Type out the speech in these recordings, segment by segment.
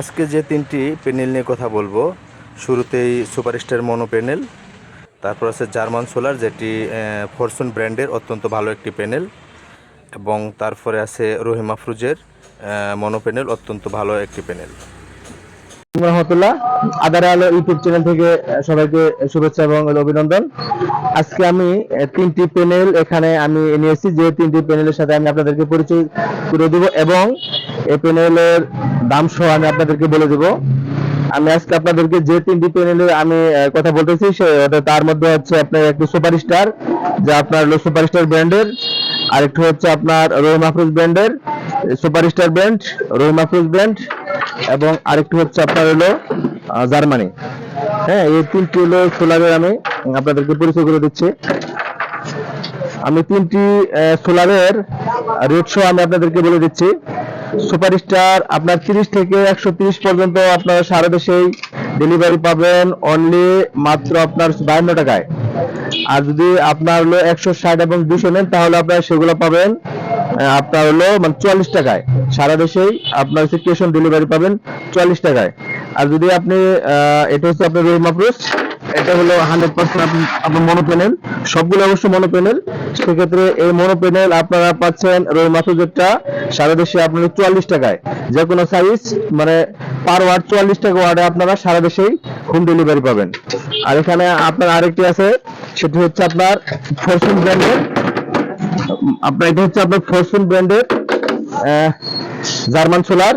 আজকে যে তিনটি প্যানেল নিয়ে কথা বলব, শুরুতেই সুপারস্টার মনো প্যানেল, তারপর আছে জার্মান সোলার, যেটি ফরচুন ব্র্যান্ডের অত্যন্ত ভালো একটি প্যানেল, এবং তারপরে আছে রহিমা ফ্রুজের মনো প্যানেল, অত্যন্ত ভালো একটি প্যানেল। রহমতুল্লাহ, আদার আলো ইউটিউব চ্যানেল থেকে সবাইকে শুভেচ্ছা এবং অভিনন্দন। আজকে আমি তিনটি প্যানেল এখানে আমি নিয়েছি যে তিনটি প্যানেলের সাথে আমি আপনাদেরকে পরিচয় করে দেব, এবং এই প্যানেলের দাম সহ আমি আপনাদেরকে বলে দেব। আমি আজকে আপনাদেরকে যে তিনটি প্যানেলের আমি কথা বলতেছি, সে তার মধ্যে হচ্ছে আপনার একটি সুপারস্টার, যা আপনার হলো সুপারস্টার ব্র্যান্ডের, আরেকটি হচ্ছে আপনার রহিম আফরোজ ব্র্যান্ডের, superstar brand Rahim Afroz brand, এবং আরেকটি হচ্ছে আপনার হলো জার্মানি। হ্যাঁ এই তিনটি হলো সোলারের আমি আপনাদেরকে পরিচয় করে দিচ্ছি। আমি তিনটি সোলারের রেট শো আমি আপনাদেরকে বলে দিচ্ছি। সুপারস্টার, আপনার তিরিশ থেকে একশো তিরিশ পর্যন্ত আপনার সারা দেশেই ডেলিভারি পাবেন অনলি মাত্র আপনার বায়ান্ন টাকায়। আর যদি আপনার হলো একশো ষাট এবং দুশো নেন, তাহলে আপনার সেগুলো পাবেন আপনার হলো মানে চুয়াল্লিশ টাকায়। সারা দেশেই আপনার হচ্ছে ক্যাশ অন ডেলিভারি পাবেন চুয়াল্লিশ টাকায়। আর যদি আপনি এটা হচ্ছে আপনার এটা হলো হান্ড্রেড পার্সেন্ট আপনার মনো প্যানেল সবগুলো অবশ্য মনো প্যানেল সেক্ষেত্রে এই মনো প্যানেল আপনারা পাচ্ছেন রহিম আফরোজেরটা সারা দেশে আপনার চুয়াল্লিশ টাকায়। যে কোনো সাইজ মানে পার ওয়ার্ড চুয়াল্লিশ টাকা ওয়ার্ডে আপনারা সারা দেশেই হোম ডেলিভারি পাবেন। আর এখানে আপনার আরেকটি আছে, সেটি হচ্ছে আপনার ফরচুন ব্র্যান্ডের আপনার, এটা হচ্ছে আপনার ফরচুন ব্র্যান্ডের জার্মান সোলার।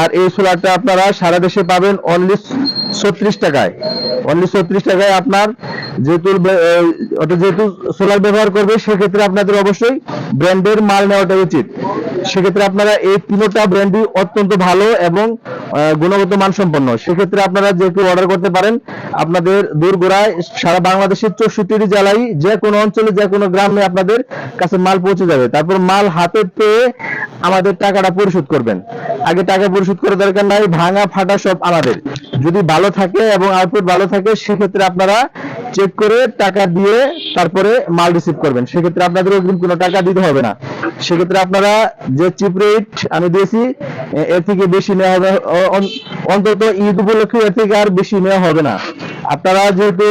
আর এই সোলারটা আপনারা সারা দেশে পাবেন অনলি ছত্রিশ টাকায়। অনলি ছত্রিশ টাকায় আপনার যেহেতু যেহেতু সোলার ব্যবহার করবে, সেক্ষেত্রে আপনাদের অবশ্যই ব্র্যান্ডের মাল নেওয়াটা উচিত। সেক্ষেত্রে আপনারা এই তিনোটা ব্র্যান্ডই অত্যন্ত ভালো এবং গুণগত মানসম্পন্ন। সেক্ষেত্রে আপনারা যে কেউ অর্ডার করতে পারেন, আপনাদের দূরগোড়ায় সারা বাংলাদেশের চৌষট্টি জেলায় যে কোনো অঞ্চলে, যে কোনো গ্রামে আপনাদের কাছে মাল পৌঁছে যাবে। তারপর মাল হাতে পেয়ে আমাদের টাকাটা পরিশোধ করবেন। আগে টাকা পরিশোধ করার দরকার নাই ভাঙা ফাটা সব আমাদের। যদি ভালো থাকে এবং আউটপুট ভালো থাকে, সেক্ষেত্রে আপনারা চেক করে টাকা দিয়ে তারপরে মাল রিসিভ করবেন। সেক্ষেত্রে আপনাদের অগ্রিম কোনো টাকা দিতে হবে না। সেক্ষেত্রে আপনারা যে চিপ রেট আমি দিয়েছি এর থেকে বেশি নেওয়া হবে অন্তত ঈদ উপলক্ষে এর থেকে আর বেশি নেওয়া হবে না। আপনারা যেহেতু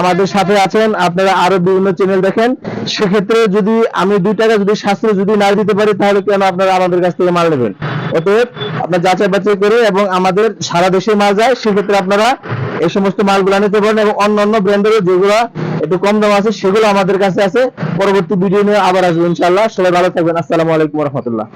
আমাদের সাথে আছেন, আপনারা আরও বিভিন্ন চ্যানেল দেখেন, সেক্ষেত্রে যদি আমি দুই টাকা যদি সাশ্রয় যদি না দিতে পারি, তাহলে কেন আপনারা আমাদের কাছ থেকে মাল নেবেন? অতএব আপনার যাচাই বাছাই করে এবং আমাদের সারা দেশে মাল যায়, সেক্ষেত্রে আপনারা এই সমস্ত মালগুলো নিতে পারেন এবং অন্য অন্য ব্র্যান্ডের যেগুলো একটু কম দাম আছে, সেগুলো আমাদের কাছে আছে। পরবর্তী ভিডিও নিয়ে আবার আসব ইনশাল্লাহ সবাই ভালো থাকবেন। আসসালামু আলাইকুম রহমতুল্লাহ।